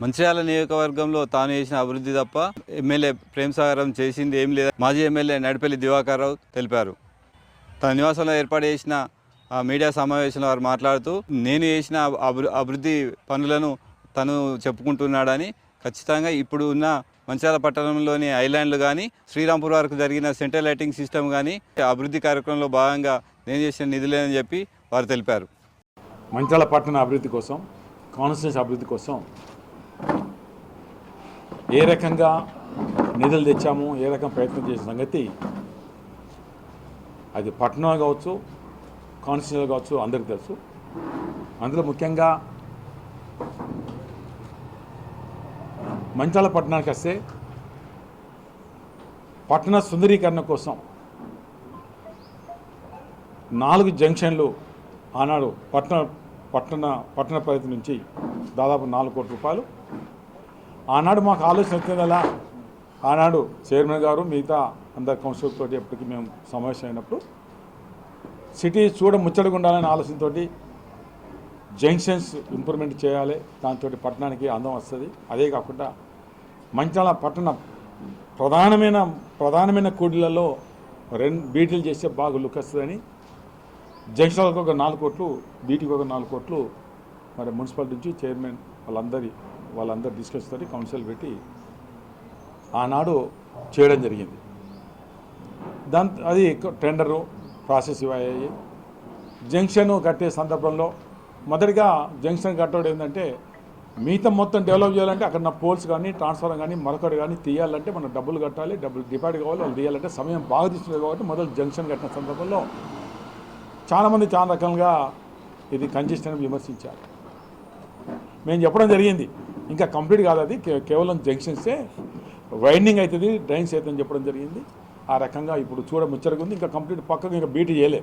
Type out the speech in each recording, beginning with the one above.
మంచిర్యాల నియోజకవర్గంలో తాను చేసిన అభివృద్ధి తప్ప ఎమ్మెల్యే ప్రేమ్ సాగరం చేసింది ఏం లేదు. మాజీ ఎమ్మెల్యే నడిపల్లి దివాకర్రావు తెలిపారు. తన నివాసంలో ఏర్పాటు చేసిన మీడియా సమావేశంలో వారు మాట్లాడుతూ నేను చేసిన అభివృద్ధి పనులను తను చెప్పుకుంటున్నాడని ఖచ్చితంగా ఇప్పుడు ఉన్న మంచిర్యాల పట్టణంలోని ఐలాండ్లు కానీ శ్రీరాంపూర్ వరకు జరిగిన సెంట్రల్ లైటింగ్ సిస్టమ్ కానీ అభివృద్ధి కార్యక్రమంలో భాగంగా నేను చేసిన నిధులేనని చెప్పి వారు తెలిపారు. మంచాల పట్టణ అభివృద్ధి కోసం కాన్స్టిట్యూన్స్ అభివృద్ధి కోసం ఏ రకంగా నిధులు తెచ్చాము ఏ రకం ప్రయత్నం చేసిన సంగతి అది పట్టణం కావచ్చు కాన్స్టిట్యూషన్ కావచ్చు అందరికీ తెలుసు. అందులో ముఖ్యంగా మంచాల పట్టణానికి వస్తే పట్టణ సుందరీకరణ కోసం నాలుగు జంక్షన్లు ఆనాడు పట్టణ పట్టణ పట్టణ పరిధి నుంచి దాదాపు నాలుగు కోట్ల రూపాయలు ఆనాడు మాకు ఆలోచన వచ్చిందలా ఆనాడు చైర్మన్ గారు మిగతా అందరు కౌన్సిల్ తోటి ఎప్పటికీ మేము సమావేశం అయినప్పుడు సిటీ చూడ ముచ్చటగా ఉండాలనే ఆలోచనతో జంక్షన్స్ ఇంప్రూవ్మెంట్ చేయాలి దాంతో పట్టణానికి అందం వస్తుంది. అదే కాకుండా మంచాల పట్టణ ప్రధానమైన ప్రధానమైన కూడీలలో రెండు బీటీలు చేస్తే బాగా లుక్ వస్తుందని జంక్షన్లకు ఒక నాలుగు కోట్లు బీటీకి ఒక నాలుగు కోట్లు మరి మున్సిపాలిటీ నుంచి చైర్మన్ వాళ్ళందరి వాళ్ళందరూ డిస్కస్ తోటి కౌన్సిల్ పెట్టి ఆనాడు చేయడం జరిగింది. దాని అది టెండరు ప్రాసెస్ అయ్యాయి జంక్షన్ కట్టే సందర్భంలో మొదటిగా జంక్షన్ కట్టడం ఏంటంటే మిగతా మొత్తం డెవలప్ చేయాలంటే అక్కడ నా పోల్స్ కానీ ట్రాన్స్ఫర్ కానీ మరొకటి కానీ తీయాలంటే మనం డబ్బులు కట్టాలి డబ్బులు డిపాజిట్ కావాలి వాళ్ళు తీయాలంటే సమయం బాగా తీసుకుంది కాబట్టి మొదలు జంక్షన్ కట్టిన సందర్భంలో చాలామంది చాలా రకాలుగా ఇది కంజెషన్ విమర్శించారు. మేము చెప్పడం జరిగింది. ఇంకా కంప్లీట్ కాదు అది. కేవలం జంక్షన్సే వైండింగ్ అవుతుంది డ్రైన్స్ అవుతుందని చెప్పడం జరిగింది. ఆ రకంగా ఇప్పుడు చూడ ముచ్చటగా ఉంది ఇంకా కంప్లీట్ పక్కకు ఇంకా బీట్ చేయలే.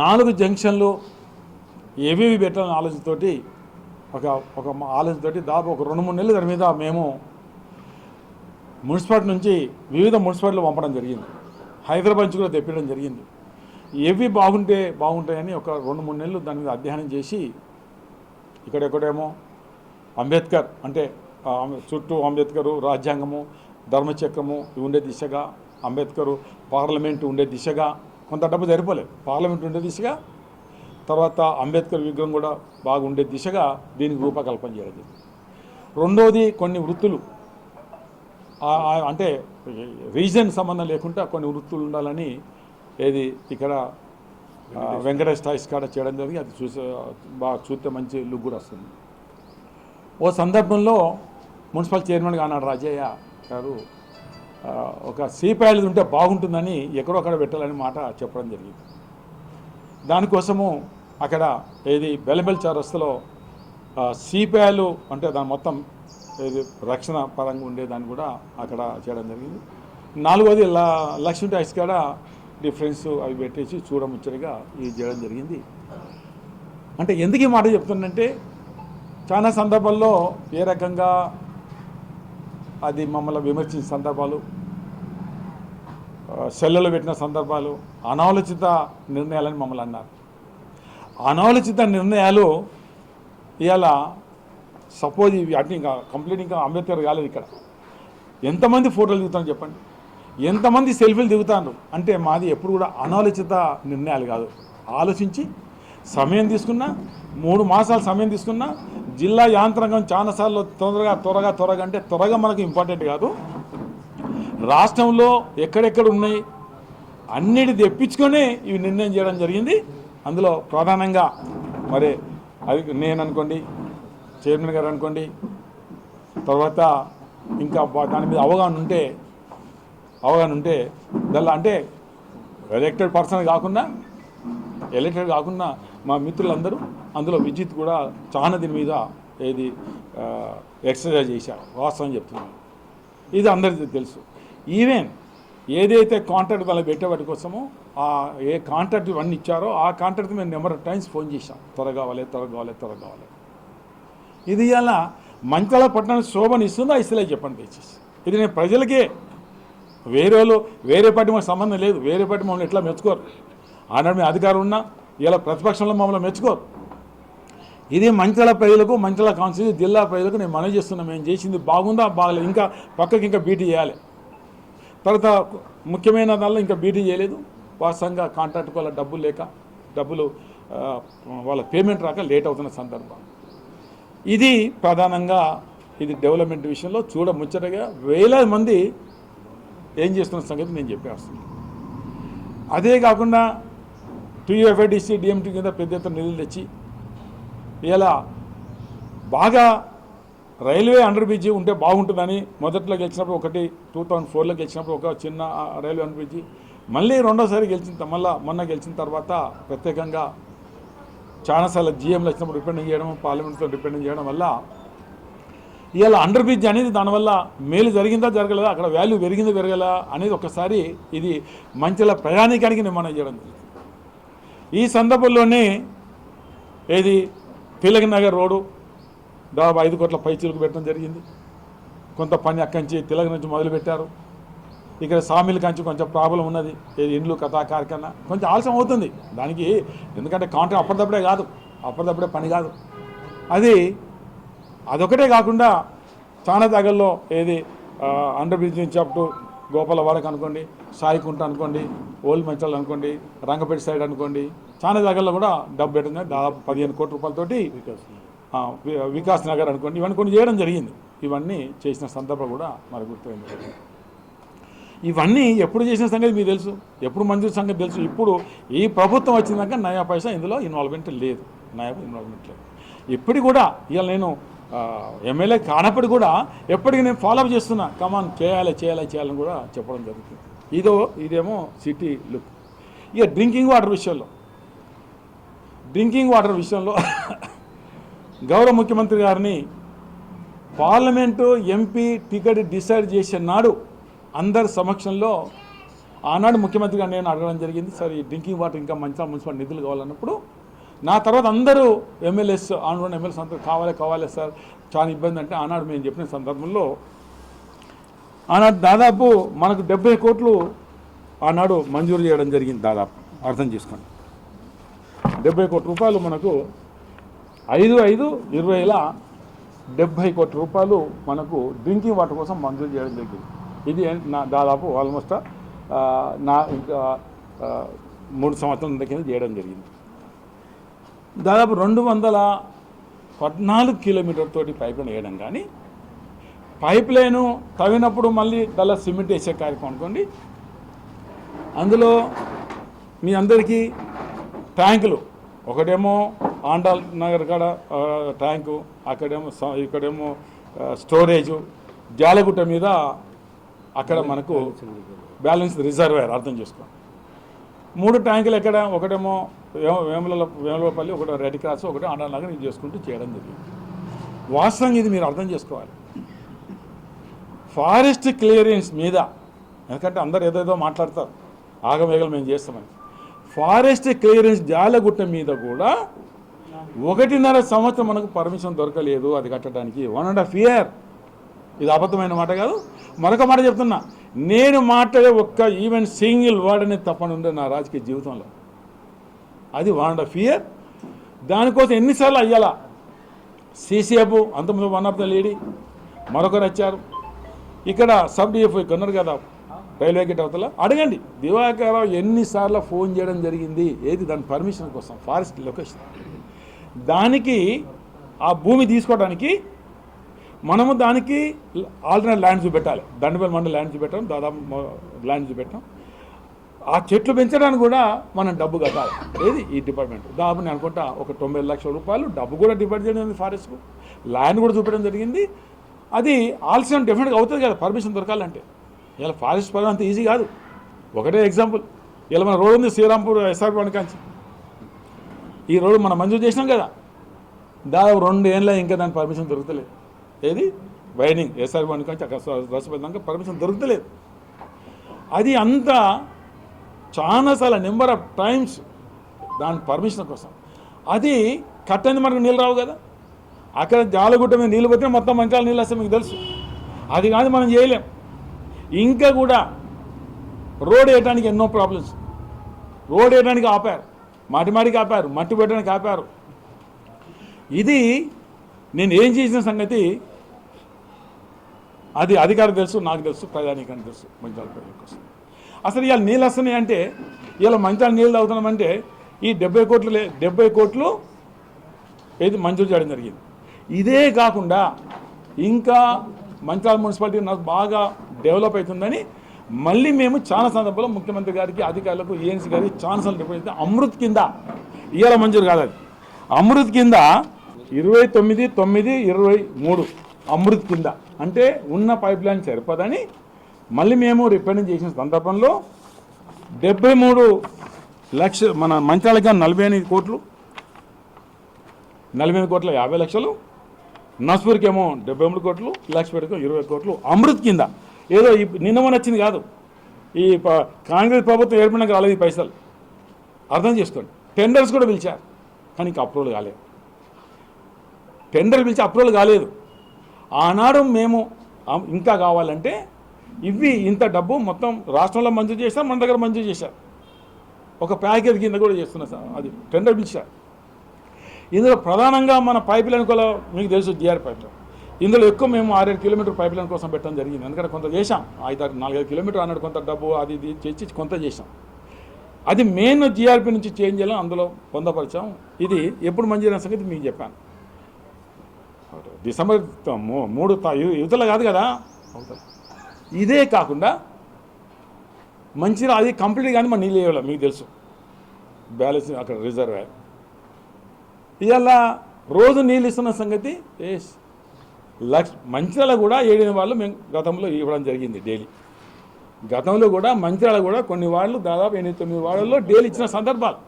నాలుగు జంక్షన్లు ఏవేవి పెట్టాలని ఆలోచనతోటి ఒక ఒక ఆలోచనతోటి దాదాపు ఒక రెండు మూడు నెలలు దాని మీద మేము మున్సిపాలిటీ నుంచి వివిధ మున్సిపాలిటీలు పంపడం జరిగింది. హైదరాబాద్ నుంచి కూడా తెప్పించడం జరిగింది. ఏవి బాగుంటే బాగుంటాయని ఒక రెండు మూడు నెలలు దాని మీద అధ్యయనం చేసి ఇక్కడెక్కడేమో అంబేద్కర్ అంటే చుట్టూ అంబేద్కరు రాజ్యాంగము ధర్మచక్రము ఇవి ఉండే దిశగా అంబేద్కరు పార్లమెంటు ఉండే దిశగా కొంత డబ్బు సరిపోలేదు. పార్లమెంట్ ఉండే దిశగా తర్వాత అంబేద్కర్ విగ్రహం కూడా బాగుండే దిశగా దీనికి రూపకల్పన చేయడం రెండవది రెండోది కొన్ని వృత్తులు. అంటే రీజన్ సంబంధం లేకుండా కొన్ని వృత్తులు ఉండాలని ఏది ఇక్కడ వెంకటేష్ టాయిస్ కాడ చేయడం జరిగింది అది చూసే బాగా చూస్తే మంచి లుక్ కూడా వస్తుంది. ఓ సందర్భంలో మున్సిపల్ చైర్మన్గా అన్నాడు రాజయ్య గారు ఒక సీపాయలు ఉంటే బాగుంటుందని ఎక్కడో అక్కడ పెట్టాలని మాట చెప్పడం జరిగింది. దానికోసము అక్కడ ఏది బెలబెల్ చౌరస్తలో సిపిఐలు అంటే దాని మొత్తం ఏది రక్షణ పరంగా ఉండేదాన్ని కూడా అక్కడ చేయడం జరిగింది. నాలుగోది లక్ష్మీ టాక్స్ కాడ డిఫరెన్స్ అవి పెట్టేసి చూడముచ్చరిగా ఇది చేయడం జరిగింది. అంటే ఎందుకు ఈ మాట చెప్తుందంటే చాలా సందర్భాల్లో ఏ రకంగా అది మమ్మల్ని విమర్శించిన సందర్భాలు సెల్లలు పెట్టిన సందర్భాలు అనాలోచిత నిర్ణయాలని మమ్మల్ని అన్నారు. అనాలోచిత నిర్ణయాలు ఇవాళ సపోజ్ ఇవి అటు ఇంకా కంప్లీట్ ఇంకా అంబేద్కర్ కాలేదు ఇక్కడ. ఎంతమంది ఫోటోలు దిగుతాను చెప్పండి. ఎంతమంది సెల్ఫీలు దిగుతారు? అంటే మాది ఎప్పుడు కూడా అనాలోచిత నిర్ణయాలు కాదు. ఆలోచించి సమయం తీసుకున్నా మూడు మాసాలు సమయం తీసుకున్నా జిల్లా యాంత్రాంగం చాలాసార్లు తొందరగా త్వరగా త్వరగా అంటే త్వరగా మనకు ఇంపార్టెంట్ కాదు. రాష్ట్రంలో ఎక్కడెక్కడ ఉన్నాయి అన్నిటి తెప్పించుకొని ఇవి నిర్ణయం చేయడం జరిగింది. అందులో ప్రధానంగా మరి అది నేను అనుకోండి చైర్మన్ గారు అనుకోండి తర్వాత ఇంకా దాని మీద అవగాహన ఉంటే అవగాహన ఉంటే దానిలో అంటే ఎలక్టెడ్ పర్సన్ కాకుండా ఎలక్టెడ్ కాకుండా మా మిత్రులందరూ అందులో విద్యుత్ కూడా చాలా దీని మీద ఏది ఎక్సర్సైజ్ చేశారు. వాస్తవం చెప్తున్నాను. ఇది అందరికీ తెలుసు. ఈవెన్ ఏదైతే కాంట్రాక్ట్ వాళ్ళకి పెట్టేవాటి కోసమో ఆ ఏ కాంట్రాక్ట్ ఇవన్నీ ఇచ్చారో ఆ కాంట్రాక్ట్ మేము నెంబర్ ఆఫ్ టైమ్స్ ఫోన్ చేశాం. త్వరగా కావాలి త్వరగా కావాలి త్వరగా కావాలి. ఇది ఇలా మంచాల పట్టణానికి శోభను ఇస్తలే చెప్పండి దయచేసి. ఇది నేను ప్రజలకే వేరే వాళ్ళు వేరే పార్టీ మాకు సంబంధం లేదు వేరే పార్టీ మమ్మల్ని ఎట్లా మెచ్చుకోరు? ఆనాడు మీ అధికారం ఉన్నా ఇలా ప్రతిపక్షంలో మమ్మల్ని మెచ్చుకోరు. ఇది మంచాల ప్రజలకు మంచాల కాన్స్టిట్యూన్సీ జిల్లా ప్రజలకు నేను మనవి చేస్తున్నా మేము చేసింది బాగుందా బాగలేదు. ఇంకా పక్కకి ఇంకా బీటీ చేయాలి. తర్వాత ముఖ్యమైన దానిలో ఇంకా బీటీ చేయలేదు. వాస్తవంగా కాంట్రాక్ట్ వాళ్ళ డబ్బులు లేక డబ్బులు వాళ్ళ పేమెంట్ రాక లేట్ అవుతున్న సందర్భం. ఇది ప్రధానంగా ఇది డెవలప్మెంట్ విషయంలో చూడ ముచ్చటగా వేలాది మంది ఏం చేస్తున్న సంగతి నేను చెప్పేస్తున్నాను అదే కాకుండా టీఎఫ్ఐడిసి డిఎంటీ కింద పెద్ద ఎత్తున నిధులు తెచ్చి ఇలా బాగా రైల్వే అండర్ బ్రిడ్జి ఉంటే బాగుంటుందని మొదట్లో గెలిచినప్పుడు ఒకటి టూ థౌజండ్ ఫోర్లో గెలిచినప్పుడు ఒక చిన్న రైల్వే అండర్ బ్రిడ్జి. మళ్ళీ రెండోసారి గెలిచిన మళ్ళీ మళ్ళా మొన్న గెలిచిన తర్వాత ప్రత్యేకంగా చాలాసార్లు జీఎంలు వచ్చినప్పుడు రిపెండింగ్ చేయడం పార్లమెంట్తో రిపెండింగ్ చేయడం వల్ల ఇవాళ అండర్ బ్రిడ్జ్ అనేది దానివల్ల మేలు జరిగిందా జరగలేదా అక్కడ వాల్యూ పెరిగిందా పెరగలా అనేది ఒకసారి ఇది మంచిల ప్రయాణికానికి నిర్మాణం చేయడం జరిగింది. ఈ సందర్భంలోనే ఏది తిలక్ నగర్ రోడ్డు దాదాపు ఐదు కోట్ల పైచీలకు పెట్టడం జరిగింది. కొంత పని అక్కడి నుంచి తిలక్ నుంచి మొదలుపెట్టారు ఇక్కడ సామీల కంచి కొంచెం ప్రాబ్లం ఉన్నది. ఏది ఇండ్లు కథా కార్ఖానా కొంచెం ఆలస్యం అవుతుంది. దానికి ఎందుకంటే కాంట్రాక్ట్ అప్పటిదప్పుడే కాదు. అప్పటిదప్పుడే పని కాదు. అది అదొకటే కాకుండా చాలా దగ్గరలో ఏది అండర్ బ్రిడ్జ్ నుంచి అప్ టు గోపాలవాడకు అనుకోండి సాయికుంట అనుకోండి ఓల్డ్ మంచాలు అనుకోండి రంగపేట సైడ్ అనుకోండి చాలా దగ్గరలో కూడా డబ్బు పెట్టింది దాదాపు పదిహేను కోట్ల రూపాయలతోటి వికాస్ నగర్ అనుకోండి ఇవన్నీ కొన్ని చేయడం జరిగింది. ఇవన్నీ చేసిన సందర్భం కూడా మనకు గుర్తుంది ఇవన్నీ ఎప్పుడు చేసిన సంగతి మీకు తెలుసు? ఎప్పుడు మంజూరు సంగతి తెలుసు? ఇప్పుడు ఈ ప్రభుత్వం వచ్చిందాక నయా పైసా ఇందులో ఇన్వాల్వ్మెంట్ లేదు. నయా ఇన్వాల్వ్మెంట్ లేదు. ఇప్పటికి కూడా ఇవాళ నేను ఎమ్మెల్యే కానప్పుడు కూడా ఎప్పటికీ నేను ఫాలోఅప్ చేస్తున్నా. కమాన్ చేయాలి చేయాలి చేయాలని కూడా చెప్పడం జరుగుతుంది. ఇదో ఇదేమో సిటీ లుక్ ఇక డ్రింకింగ్ వాటర్ విషయంలో. డ్రింకింగ్ వాటర్ విషయంలో గౌరవ ముఖ్యమంత్రి గారిని పార్లమెంటు ఎంపీ టికెట్ డిసైడ్ చేసే నాడు అందరి సమక్షంలో ఆనాడు ముఖ్యమంత్రి గారు నేను అడగడం జరిగింది. సార్ ఈ డ్రింకింగ్ వాటర్ ఇంకా మంచిగా మున్సిపల్ నిధులు కావాలన్నప్పుడు నా తర్వాత అందరూ ఎమ్మెల్యేస్ ఆనరౌండ్ ఎమ్మెల్యేస్ అందరూ కావాలి కావాలి సార్ చాలా ఇబ్బంది అంటే ఆనాడు మేము చెప్పిన సందర్భంలో ఆనాడు దాదాపు మనకు డెబ్బై కోట్లు ఆనాడు మంజూరు చేయడం జరిగింది దాదాపు అర్థం చేసుకోండి. డెబ్బై కోట్ల రూపాయలు మనకు ఐదు ఐదు ఇరవైల డెబ్భై కోట్ల రూపాయలు మనకు డ్రింకింగ్ వాటర్ కోసం మంజూరు చేయడం జరిగింది. ఇది నా దాదాపు ఆల్మోస్ట్ నా ఇంకా మూడు సంవత్సరాల కింద చేయడం జరిగింది. దాదాపు రెండు వందల పద్నాలుగు కిలోమీటర్ తోటి పైప్ లైన్ వేయడం కానీ పైప్ లైను తవ్వినప్పుడు మళ్ళీ దళ సిమెంట్ వేసే కార్యక్రమం అనుకోండి అందులో మీ అందరికీ ట్యాంకులు ఒకటేమో ఆండాల్ నగర్ కాడ ట్యాంకు అక్కడేమో స- ఇక్కడేమో స్టోరేజు జాలగుట్ట మీద అక్కడ మనకు బ్యాలెన్స్ రిజర్వేర్ అర్థం చేసుకోండి. మూడు ట్యాంకులు ఎక్కడ? ఒకటేమో వేముల వేములపల్లి ఒకటో రెడ్ క్రాస్ ఒకటో ఆండాల్ ఇది చేసుకుంటూ చేయడం జరిగింది. వాస్తవంగా ఇది మీరు అర్థం చేసుకోవాలి. ఫారెస్ట్ క్లియరెన్స్ మీద ఎందుకంటే అందరు ఏదేదో మాట్లాడతారు ఆగమేగలు మేము చేస్తామని. ఫారెస్ట్ క్లియరెన్స్ జాలగుట్ట మీద కూడా ఒకటిన్నర సంవత్సరం మనకు పర్మిషన్ దొరకలేదు అది కట్టడానికి. One and half year. ఇది అబద్ధమైన మాట కాదు. మరొక మాట చెప్తున్నా. నేను మాట్లాడే ఒక్క ఈవెన్ సింగిల్ వర్డ్ అనేది తప్పనుండే నా రాజకీయ జీవితంలో. అది వాండ్ ఆఫ్ ఇయర్ దానికోసం ఎన్నిసార్లు అయ్యాలా? సీసీఎఫ్ అంతకుముందు వన్ ఆఫ్ ద లేడీ మరొకరు వచ్చారు. ఇక్కడ సబ్ డిఎఫ్ ఇక్కడ ఉన్నారు కదా రైల్వే గేట్ అవతల. అడగండి దివాకరావు ఎన్నిసార్లు ఫోన్ చేయడం జరిగింది? ఏది? దాని పర్మిషన్ కోసం ఫారెస్ట్ లొకేషన్ దానికి ఆ భూమి తీసుకోవడానికి మనము దానికి ఆల్టర్నేట్ ల్యాండ్ చూపెట్టాలి. దండపల్లి మండలి ల్యాండ్ చూపెట్టాం దాదాపు ల్యాండ్ చూపెట్టాం. ఆ చెట్లు పెంచడానికి కూడా మనం డబ్బు కట్టాలి. ఏది? ఈ డిపార్ట్మెంట్ దాదాపు నేను అనుకుంటా ఒక తొంభై లక్షల రూపాయలు డబ్బు కూడా డిపార్ట్ చేయడం జరిగింది ఫారెస్ట్కు ల్యాండ్ కూడా చూపించడం జరిగింది. అది ఆలస్యం డెఫినెట్గా అవుతుంది కదా పర్మిషన్ దొరకాలంటే. ఇలా ఫారెస్ట్ పదం అంత ఈజీ కాదు. ఒకటే ఎగ్జాంపుల్ ఇలా మన రోడ్ ఉంది శ్రీరాంపూర్ ఎస్ఆర్ కాంచి ఈ రోడ్డు మనం మంజూరు చేసినాం కదా. దాదాపు రెండు ఏళ్ళ ఇంకా దానికి పర్మిషన్ దొరుకుతలేదు ఏది? వైనింగ్ ఎస్ఆర్ వన్ కంచి అక్కడ రసపదాక పర్మిషన్ దొరుకుతలేదు. అది అంతా చాలాసార్లు నెంబర్ ఆఫ్ టైమ్స్ దాని పర్మిషన్ కోసం. అది కట్టని మనకు నీళ్ళు రావు కదా. అక్కడ జాలగుట్ట మీద నీళ్ళు పోతే మొత్తం మంచాల నీళ్ళు వస్తే మీకు తెలుసు. అది కాదు మనం చేయలేం. ఇంకా కూడా రోడ్ వేయడానికి ఎన్నో ప్రాబ్లమ్స్ రోడ్ వేయడానికి ఆపారు. మాటి మాటికి ఆపారు. మట్టి పెట్టడానికి ఆపారు. ఇది నేను ఏం చేసిన సంగతి? అది అధికారం తెలుసు నాకు తెలుసు ప్రజానీకానికి తెలుసు మంచాల ప్రజల కోసం. అసలు ఇవాళ నీళ్ళు వస్తున్నాయి అంటే ఇవాళ మంచాల నీళ్ళు తాగుతున్నామంటే ఈ డెబ్బై కోట్లు లే- డెబ్బై కోట్లు ఏది మంజూరు చేయడం జరిగింది. ఇదే కాకుండా ఇంకా మంచాల మున్సిపాలిటీ నాకు బాగా డెవలప్ అవుతుందని మళ్ళీ మేము చాలా సందర్భంలో ముఖ్యమంత్రి గారికి అధికారులకు ఏఎన్సీ గారికి చాలా రిపోర్ట్ చేస్తే అమృత్ కింద ఇవాళ మంజూరు కాదు అది అమృత్ కింద ఇరవై తొమ్మిది తొమ్మిది ఇరవై మూడు అమృత్ కింద. అంటే ఉన్న పైప్ లైన్ సరిపోదని మళ్ళీ మేము రిపేరింగ్ చేసిన సందర్భంలో డెబ్బై మూడు లక్ష మన మంచాలకి నలభై ఎనిమిది కోట్లు నలభై ఎనిమిది కోట్ల యాభై లక్షలు నస్పూర్కేమో డెబ్బై మూడు కోట్లు లక్ష్మీపేటకు ఇరవై కోట్లు అమృత్ కింద. ఏదో ఈ నిన్న వచ్చింది కాదు. ఈ ప- కాంగ్రెస్ ప్రభుత్వం ఏర్పడినాక రాలేదు ఈ పైసలు. అర్థం చేసుకోండి. టెండర్స్ కూడా పిలిచారు. కానీ ఇంకా అప్రూవల్ కాలేదు. టెండర్ పిలిచి అప్రూవల్ కాలేదు. ఆనాడు మేము ఇంకా కావాలంటే ఇవి ఇంత డబ్బు మొత్తం రాష్ట్రంలో మంజూరు చేశారు మన దగ్గర మంజూరు చేశారు. ఒక ప్యాకేజ్ కింద కూడా చేస్తున్నా సార్ అది టెండర్ పిలిచారు ఇందులో ప్రధానంగా మన పైప్ లైన్ కూడా మీకు తెలుసు జిఆర్ పైప్. లైన్ ఇందులో ఎక్కువ మేము ఆరేడు కిలోమీటర్ పైప్ లైన్ కోసం పెట్టడం జరిగింది. ఎందుకంటే కొంత చేశాం. ఐదారు నాలుగైదు కిలోమీటర్ అన్నాడు కొంత డబ్బు అది ఇది చేసి కొంత చేశాం. అది మెయిన్ జీఆర్పీ నుంచి చేంజ్ చేయాలని అందులో పొందపరిచాం. ఇది ఎప్పుడు మంజూరైన సంగతి మీకు చెప్పాను. డిసెంబర్ మూడు యువతలు యువతల కాదు కదా? అవుతారు ఇదే కాకుండా మంచిగా అది కంప్లీట్ కానీ మన నీళ్ళు వేయాలి మీకు తెలుసు. బ్యాలెన్స్ అక్కడ రిజర్వ్. ఇవాళ రోజు నీళ్ళు ఇస్తున్న సంగతి ఏస్ లక్ష మంచిర్యాల కూడా ఏడిన వాళ్ళు మేము గతంలో ఇవ్వడం జరిగింది డైలీ. గతంలో కూడా మంచిర్యాల కూడా కొన్ని వాళ్ళు దాదాపు ఎనిమిది తొమ్మిది వాళ్ళల్లో డైలీ ఇచ్చిన సందర్భాలు.